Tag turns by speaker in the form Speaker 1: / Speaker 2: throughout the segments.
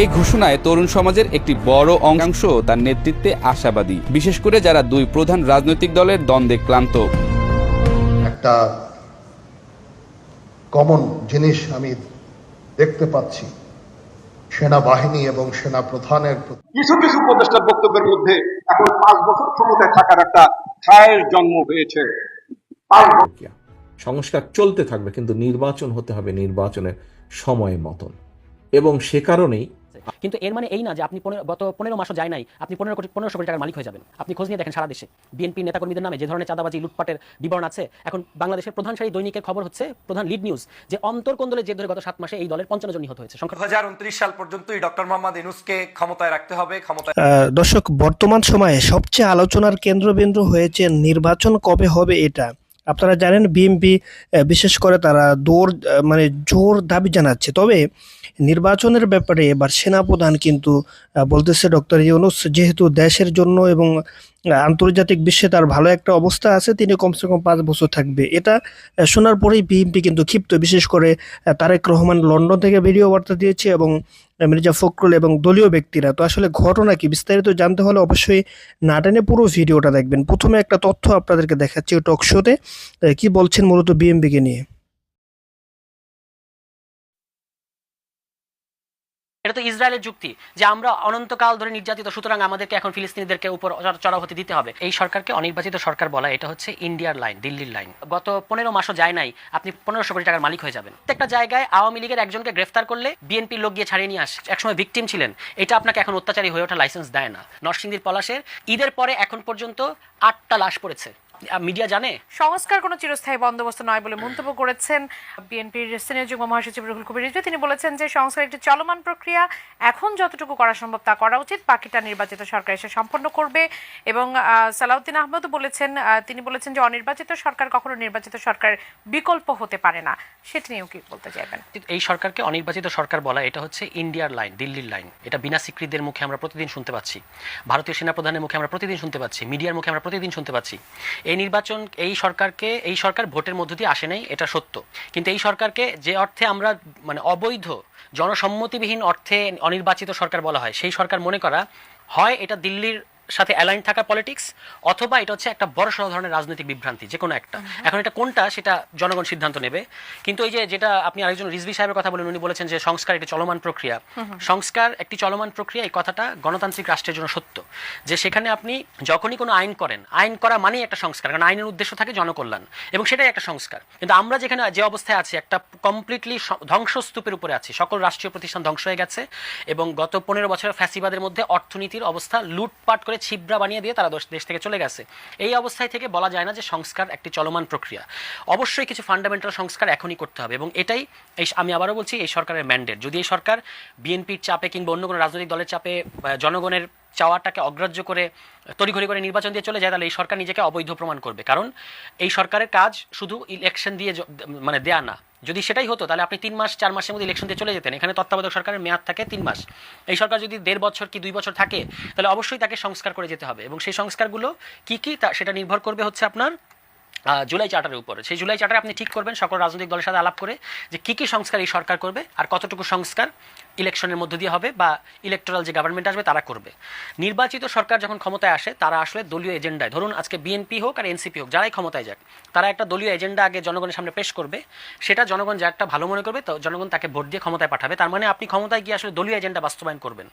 Speaker 1: এই ঘোষণায় তরুণ সমাজের একটি বড় অংশ তার নেতৃত্বে আশাবাদী বিশেষ করে যারা দুই প্রধান রাজনৈতিক দলের দ্বন্দ্বে ক্লান্ত
Speaker 2: একটা কমন জিনিস আমি দেখতে পাচ্ছি সেনাবাহিনী এবং সেনা প্রধানের
Speaker 3: কিছু কিছু উপদেষ্টার বক্তব্যের মধ্যে এখন পাঁচ বছর ক্ষমতায় থাকার একটা ছায়ের জন্ম হয়েছে
Speaker 4: সংস্কার চলতে থাকবে কিন্তু নির্বাচন হতে হবে নির্বাচনের সময় মতন এবং সে কারণেই কিন্তু এর মানে এই না যে আপনি গত পনেরো মাসও যায় নাই আপনি পনেরো কোটি পনেরোশো কোটি টাকার মালিক হয়ে যাবেন আপনি খোঁজ নিয়ে দেখেন সারা দেশে বিএনপি নেতাকর্মীদের নামে যে ধরনের চাঁদাবাজি লুটপাটের বিবরণ আছে এখন বাংলাদেশের প্রধান সারি দৈনিকের খবর হচ্ছে প্রধান লিড নিউজ যে অন্তর অন্তর্কন্দলে যে ধরে গত সাত মাসে এই দলের পঞ্চান্ন জন নিহত হয়েছে
Speaker 5: দু হাজার উনত্রিশ সাল পর্যন্তই ডক্টর মোহাম্মদ ইনুসকে ক্ষমতায় রাখতে হবে
Speaker 6: ক্ষমতা দর্শক বর্তমান সময়ে সবচেয়ে আলোচনার কেন্দ্রবিন্দু হয়েছে নির্বাচন কবে হবে এটা আপনারা জানেন বিএমপি বিশেষ করে তারা দৌড় মানে জোর দাবি জানাচ্ছে তবে নির্বাচনের ব্যাপারে এবার সেনাপ্রধান কিন্তু বলতেছে ডক্টর ইউনুস যেহেতু দেশের জন্য এবং আন্তর্জাতিক বিশ্বে তার ভালো একটা অবস্থা আছে তিনি কমসে কম পাঁচ বছর থাকবে এটা শোনার পরেই বিএনপি কিন্তু ক্ষিপ্ত বিশেষ করে তারেক রহমান লন্ডন থেকে ভিডিও বার্তা দিয়েছে এবং মির্জা ফখরুল এবং দলীয় ব্যক্তিরা তো আসলে ঘটনা কি বিস্তারিত জানতে হলে অবশ্যই নাটেনে পুরো ভিডিওটা দেখবেন প্রথমে একটা তথ্য আপনাদেরকে দেখাচ্ছি টক শোতে কী বলছেন মূলত বিএমপিকে নিয়ে
Speaker 7: এটা তো ইসরায়েলের যুক্তি যে আমরা অনন্তকাল ধরে নির্যাতিত সুতরাং আমাদেরকে এখন ফিলিস্তিনিদেরকে উপর চড়াও হতে দিতে হবে এই সরকারকে অনির্বাচিত সরকার বলা এটা হচ্ছে ইন্ডিয়ার লাইন দিল্লির লাইন গত পনেরো মাসও যায় নাই আপনি পনেরোশো কোটি টাকার মালিক হয়ে যাবেন প্রত্যেকটা জায়গায় আওয়ামী লীগের একজনকে গ্রেফতার করলে বিএনপির লোক গিয়ে ছাড়িয়ে নিয়ে আসে একসময় ভিকটিম ছিলেন এটা আপনাকে এখন অত্যাচারী হয়ে ওঠা লাইসেন্স দেয় না নরসিংদীর পলাশের ঈদের পরে এখন পর্যন্ত আটটা লাশ পড়েছে মিডিয়া জানে
Speaker 8: সংস্কার কোন চিরস্থায়ী বন্দোবস্ত নয় বলে মন্তব্য করেছেন বিএনপির সিনিয়র যুগ্ম মহাসচিব রুহুল কবির রিজভী তিনি বলেছেন যে সংস্কার একটি চলমান প্রক্রিয়া এখন যতটুকু করা সম্ভব তা করা উচিত বাকিটা নির্বাচিত সরকার এসে সম্পন্ন করবে এবং সালাউদ্দিন আহমদ বলেছেন তিনি বলেছেন যে অনির্বাচিত সরকার কখনো নির্বাচিত সরকার বিকল্প হতে পারে না সেটি নিয়েও কি বলতে চাইবেন
Speaker 7: এই সরকারকে অনির্বাচিত সরকার বলা এটা হচ্ছে ইন্ডিয়ার লাইন দিল্লির লাইন এটা বিনা স্বীকৃতির মুখে আমরা প্রতিদিন শুনতে পাচ্ছি ভারতীয় সেনাপ্রধানের মুখে আমরা প্রতিদিন শুনতে পাচ্ছি মিডিয়ার মুখে আমরা প্রতিদিন শুনতে পাচ্ছি এই নির্বাচন এই সরকারকে এই সরকার ভোটের মধ্য দিয়ে আসে নাই এটা সত্য কিন্তু এই সরকারকে যে অর্থে আমরা মানে অবৈধ জনসম্মতিবিহীন অর্থে অনির্বাচিত সরকার বলা হয় সেই সরকার মনে করা হয় এটা দিল্লির সাথে অ্যালাইন থাকা পলিটিক্স অথবা এটা হচ্ছে একটা বড় সড় ধরনের রাজনৈতিক বিভ্রান্তি যে কোনো একটা এখন এটা কোনটা সেটা জনগণ সিদ্ধান্ত নেবে কিন্তু এই যে যেটা আপনি আরেকজন রিজভি সাহেবের কথা বলেন উনি বলেছেন যে সংস্কার একটি চলমান প্রক্রিয়া সংস্কার একটি চলমান প্রক্রিয়া এই কথাটা গণতান্ত্রিক রাষ্ট্রের জন্য সত্য যে সেখানে আপনি যখনই কোনো আইন করেন আইন করা মানেই একটা সংস্কার কারণ আইনের উদ্দেশ্য থাকে জনকল্যাণ এবং সেটাই একটা সংস্কার কিন্তু আমরা যেখানে যে অবস্থায় আছি একটা কমপ্লিটলি ধ্বংসস্তূপের উপরে আছি সকল রাষ্ট্রীয় প্রতিষ্ঠান ধ্বংস হয়ে গেছে এবং গত পনেরো বছরের ফ্যাসিবাদের মধ্যে অর্থনীতির অবস্থা লুটপাট করে ছিবরা বানিয়ে দিয়ে তারা দেশ থেকে চলে গেছে এই অবস্থায় থেকে বলা যায় না যে সংস্কার একটি চলমান প্রক্রিয়া অবশ্যই কিছু ফান্ডামেন্টাল সংস্কার এখনই করতে হবে এবং এটাই এই আমি আবারও বলছি এই সরকারের ম্যান্ডেট যদি এই সরকার বিএনপির চাপে কিংবা অন্য কোনো রাজনৈতিক দলের চাপে জনগণের চাওয়াটাকে অগ্রাহ্য করে তড়িঘড়ি করে নির্বাচন দিয়ে চলে যায় তাহলে এই সরকার নিজেকে অবৈধ প্রমাণ করবে কারণ এই সরকারের কাজ শুধু ইলেকশন দিয়ে মানে দেয়া না যদি সেটাই হতো তাহলে আপনি তিন মাস চার মাসের মধ্যে ইলেকশন দিয়ে চলে যেতেন এখানে তত্ত্বাবধায়ক সরকারের মেয়াদ থাকে তিন মাস এই সরকার যদি দেড় বছর কি দুই বছর থাকে তাহলে অবশ্যই তাকে সংস্কার করে যেতে হবে এবং সেই সংস্কারগুলো কি কি তা সেটা নির্ভর করবে হচ্ছে আপনার জুলাই চার্টারের উপরে সেই জুলাই চার্টারে আপনি ঠিক করবেন সকল রাজনৈতিক দলের সাথে আলাপ করে যে কী কী সংস্কার এই সরকার করবে আর কতটুকু সংস্কার ইলেকশনের মধ্য দিয়ে হবে বা ইলেকট্রাল যে গভর্নমেন্ট আসবে তারা করবে নির্বাচিত সরকার যখন ক্ষমতায় আসে তারা আসলে দলীয় এজেন্ডায় ধরুন আজকে বিএনপি হোক আর এনসিপি হোক যারাই ক্ষমতায় যাক তারা একটা দলীয় এজেন্ডা আগে জনগণের সামনে পেশ করবে সেটা জনগণ যা একটা ভালো মনে করবে তো জনগণ তাকে ভোট দিয়ে ক্ষমতায় পাঠাবে তার মানে আপনি ক্ষমতায় গিয়ে আসলে দলীয় এজেন্ডা বাস্তবায়ন করবেন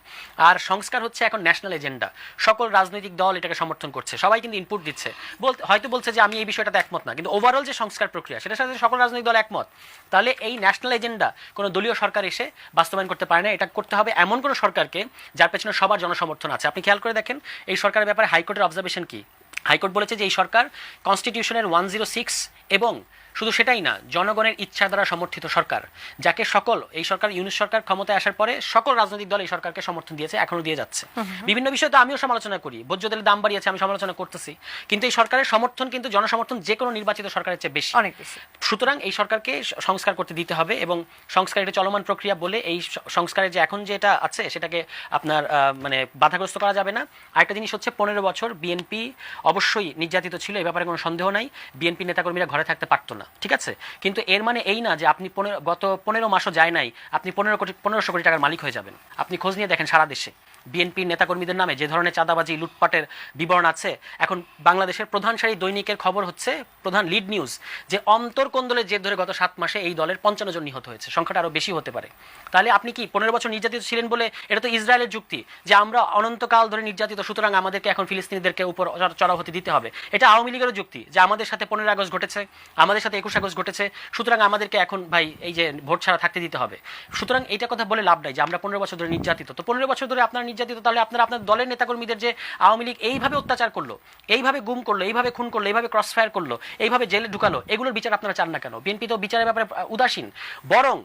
Speaker 7: আর সংস্কার হচ্ছে এখন ন্যাশনাল এজেন্ডা সকল রাজনৈতিক দল এটাকে সমর্থন করছে সবাই কিন্তু ইনপুট দিচ্ছে বলতে হয়তো বলছে যে আমি এই বিষয়টাতে একমত না কিন্তু ওভারঅল যে সংস্কার প্রক্রিয়া সেটার সাথে সকল রাজনৈতিক দল একমত তাহলে এই ন্যাশনাল এজেন্ডা কোনো দলীয় সরকার এসে বাস্তবায়ন করতে পারে পারে না এটা করতে হবে এমন কোনো সরকারকে যার পেছনে সবার জনসমর্থন আছে আপনি খেয়াল করে দেখেন এই সরকারের ব্যাপারে হাইকোর্টের অবজারভেশন কি হাইকোর্ট বলেছে যে এই সরকার কনস্টিটিউশনের ওয়ান জিরো সিক্স এবং শুধু সেটাই না জনগণের ইচ্ছা দ্বারা সমর্থিত সরকার যাকে সকল এই সরকার ইউনিট সরকার ক্ষমতায় আসার পরে সকল রাজনৈতিক দল এই সরকারকে সমর্থন দিয়েছে এখনো দিয়ে যাচ্ছে বিভিন্ন বিষয়ে তো আমিও সমালোচনা করি ভোজ্য তেলের দাম বাড়িয়েছে আমি সমালোচনা করতেছি কিন্তু এই সরকারের সমর্থন কিন্তু জনসমর্থন যে কোনো নির্বাচিত সরকারের চেয়ে বেশি অনেক বেশি সুতরাং এই সরকারকে সংস্কার করতে দিতে হবে এবং সংস্কার এটা চলমান প্রক্রিয়া বলে এই সংস্কারের যে এখন যেটা আছে সেটাকে আপনার মানে বাধাগ্রস্ত করা যাবে না আরেকটা জিনিস হচ্ছে পনেরো বছর বিএনপি অবশ্যই নির্যাতিত ছিল এ ব্যাপারে কোনো সন্দেহ নাই বিএনপি নেতাকর্মীরা ঘরে থাকতে পারতো না ঠিক আছে কিন্তু এর মানে এই না যে আপনি পনেরো গত পনেরো মাসও যায় নাই আপনি পনেরো কোটি পনেরোশো কোটি টাকার মালিক হয়ে যাবেন আপনি খোঁজ নিয়ে দেখেন সারা দেশে বিএনপির নেতাকর্মীদের নামে যে ধরনের চাঁদাবাজি লুটপাটের বিবরণ আছে এখন বাংলাদেশের প্রধান সারি দৈনিকের খবর হচ্ছে প্রধান লিড নিউজ যে অন্তর্কন্দলের জের ধরে গত সাত মাসে এই দলের পঞ্চান্ন জন নিহত হয়েছে সংখ্যাটা আরও বেশি হতে পারে তাহলে আপনি কি পনেরো বছর নির্যাতিত ছিলেন বলে এটা তো ইসরায়েলের যুক্তি যে আমরা অনন্তকাল ধরে নির্যাতিত সুতরাং আমাদেরকে এখন ফিলিস্তিনিদেরকে উপর চড়াও হতে দিতে হবে এটা আওয়ামী লীগেরও যুক্তি যে আমাদের সাথে পনেরো আগস্ট ঘটেছে আমাদের সাথে একুশ আগস্ট ঘটেছে সুতরাং আমাদেরকে এখন ভাই এই যে ভোট ছাড়া থাকতে দিতে হবে সুতরাং এটা কথা বলে লাভ নাই যে আমরা পনেরো বছর ধরে নির্যাতিত তো পনেরো বছর ধরে আপনার নির্যাতিত তাহলে আপনারা আপনার দলের নেতাকর্মীদের যে আওয়ামী লীগ এইভাবে অত্যাচার করলো এইভাবে গুম করলো এইভাবে খুন করলো এইভাবে ক্রসফায়ার করলো এইভাবে জেলে ঢুকালো এগুলোর বিচার আপনারা চান না কেন বিএনপি তো বিচারের ব্যাপারে উদাসীন বরং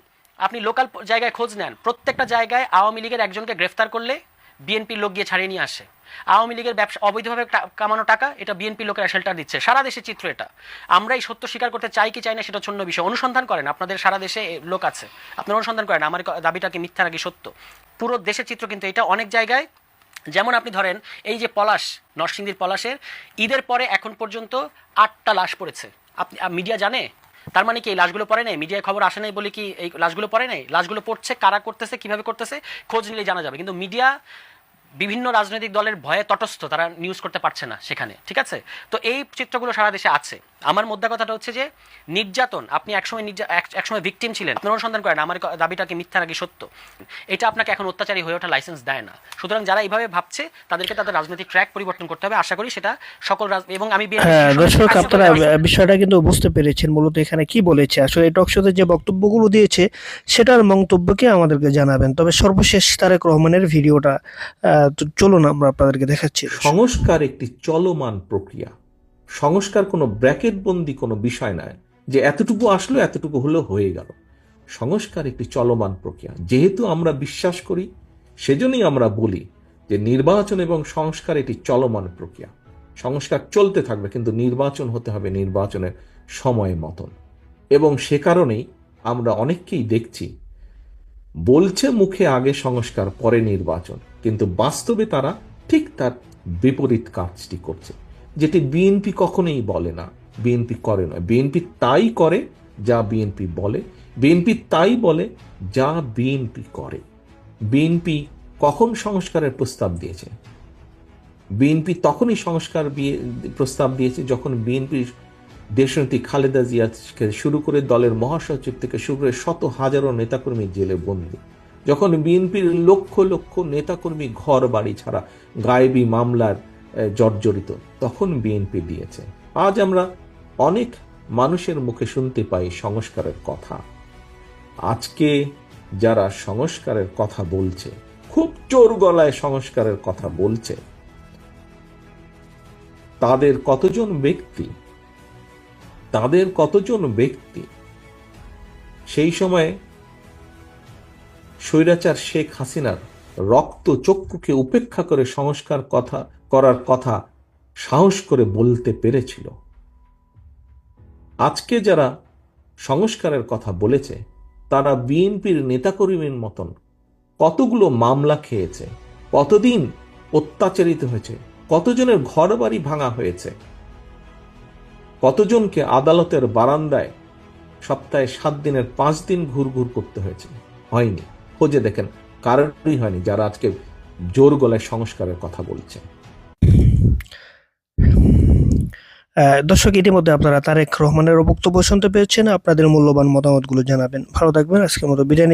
Speaker 7: আপনি লোকাল জায়গায় খোঁজ নেন প্রত্যেকটা জায়গায় আওয়ামী লীগের একজনকে গ্রেফতার করলে বিএনপির লোক গিয়ে ছাড়িয়ে নিয়ে আসে আওয়ামী লীগের ব্যবসা অবৈধভাবে কামানো টাকা এটা বিএনপি লোকেরা শেল্টার দিচ্ছে সারা দেশে চিত্র এটা আমরা এই সত্য স্বীকার করতে চাই কি চাই না সেটা ছন্ন বিষয় অনুসন্ধান করেন আপনাদের সারা দেশে লোক আছে আপনারা অনুসন্ধান করেন আমার দাবিটা কি মিথ্যা নাকি সত্য পুরো দেশের চিত্র কিন্তু এটা অনেক জায়গায় যেমন আপনি ধরেন এই যে পলাশ নরসিংদীর পলাশের ঈদের পরে এখন পর্যন্ত আটটা লাশ পড়েছে আপনি মিডিয়া জানে তার মানে কি এই লাশগুলো পড়ে নাই মিডিয়ায় খবর আসে নাই বলে কি এই লাশগুলো পড়ে নাই লাশগুলো পড়ছে কারা করতেছে কিভাবে করতেছে খোঁজ নিলে জানা যাবে কিন্তু মিডিয়া বিভিন্ন রাজনৈতিক দলের ভয়ে তটস্থ তারা নিউজ করতে পারছে না সেখানে ঠিক আছে তো এই চিত্রগুলো সারা দেশে আছে আমার মধ্যে কথাটা হচ্ছে যে নির্যাতন আপনি একসময় একসময় ভিকটিম ছিলেন আপনার অনুসন্ধান করেন আমার দাবিটাকে মিথ্যা নাকি সত্য এটা আপনাকে এখন অত্যাচারী হয়ে ওঠা লাইসেন্স দেয় না সুতরাং যারা এইভাবে ভাবছে তাদেরকে তাদের রাজনৈতিক ট্র্যাক পরিবর্তন করতে হবে আশা করি সেটা সকল এবং আমি
Speaker 6: হ্যাঁ, দর্শক আপনারা বিষয়টা কিন্তু বুঝতে পেরেছেন মূলত এখানে কি বলেছে আসলে এই টকশোতে যে বক্তব্যগুলো দিয়েছে সেটার মন্তব্যকে আমাদেরকে জানাবেন তবে সর্বশেষ তারেক রহমানের ভিডিওটা তো চলুন আমরা আপনাদেরকে দেখাচ্ছি
Speaker 4: সংস্কার একটি চলমান প্রক্রিয়া সংস্কার কোনো ব্র্যাকেট বন্দি কোনো বিষয় নয় যে এতটুকু আসলো এতটুকু হলো হয়ে গেল সংস্কার একটি চলমান প্রক্রিয়া যেহেতু আমরা বিশ্বাস করি সেজন্যই আমরা বলি যে নির্বাচন এবং সংস্কার এটি চলমান প্রক্রিয়া সংস্কার চলতে থাকবে কিন্তু নির্বাচন হতে হবে নির্বাচনের সময় মতন এবং সে কারণেই আমরা অনেককেই দেখছি বলছে মুখে আগে সংস্কার পরে নির্বাচন কিন্তু বাস্তবে তারা ঠিক তার বিপরীত কাজটি করছে যেটি বিএনপি কখনোই বলে না বিএনপি করে না বিএনপি তাই করে যা বিএনপি বলে বিএনপি তাই বলে যা বিএনপি করে বিএনপি কখন সংস্কারের প্রস্তাব দিয়েছে বিএনপি তখনই সংস্কার প্রস্তাব দিয়েছে যখন বিএনপির দেশনেত্রী খালেদা জিয়া শুরু করে দলের মহাসচিব থেকে শুরু করে শত হাজারো নেতাকর্মী জেলে বন্দী যখন বিএনপির লক্ষ লক্ষ নেতাকর্মী ঘর বাড়ি ছাড়া গায়েবি মামলার জর্জরিত তখন বিএনপি দিয়েছে আজ আমরা অনেক মানুষের মুখে শুনতে পাই সংস্কারের কথা আজকে যারা সংস্কারের কথা বলছে খুব চোর গলায় সংস্কারের কথা বলছে তাদের কতজন ব্যক্তি তাদের কতজন ব্যক্তি সেই সময় স্বৈরাচার শেখ হাসিনার রক্ত চক্ষুকে উপেক্ষা করে সংস্কার কথা করার কথা সাহস করে বলতে পেরেছিল আজকে যারা সংস্কারের কথা বলেছে তারা বিএনপির নেতাকর্মীর মতন কতগুলো মামলা খেয়েছে কতদিন অত্যাচারিত হয়েছে কতজনের ঘর বাড়ি ভাঙা হয়েছে কতজনকে আদালতের বারান্দায় সপ্তাহে সাত দিনের পাঁচ দিন ঘুরঘুর করতে হয়েছে হয়নি খোঁজে দেখেন কারণই হয়নি যারা আজকে জোর গলায় সংস্কারের কথা বলছে
Speaker 6: দর্শক ইতিমধ্যে আপনারা তারেক রহমানের বক্তব্য শুনতে পেয়েছেন আপনাদের মূল্যবান মতামতগুলো জানাবেন ভালো থাকবেন আজকের মতো বিদায়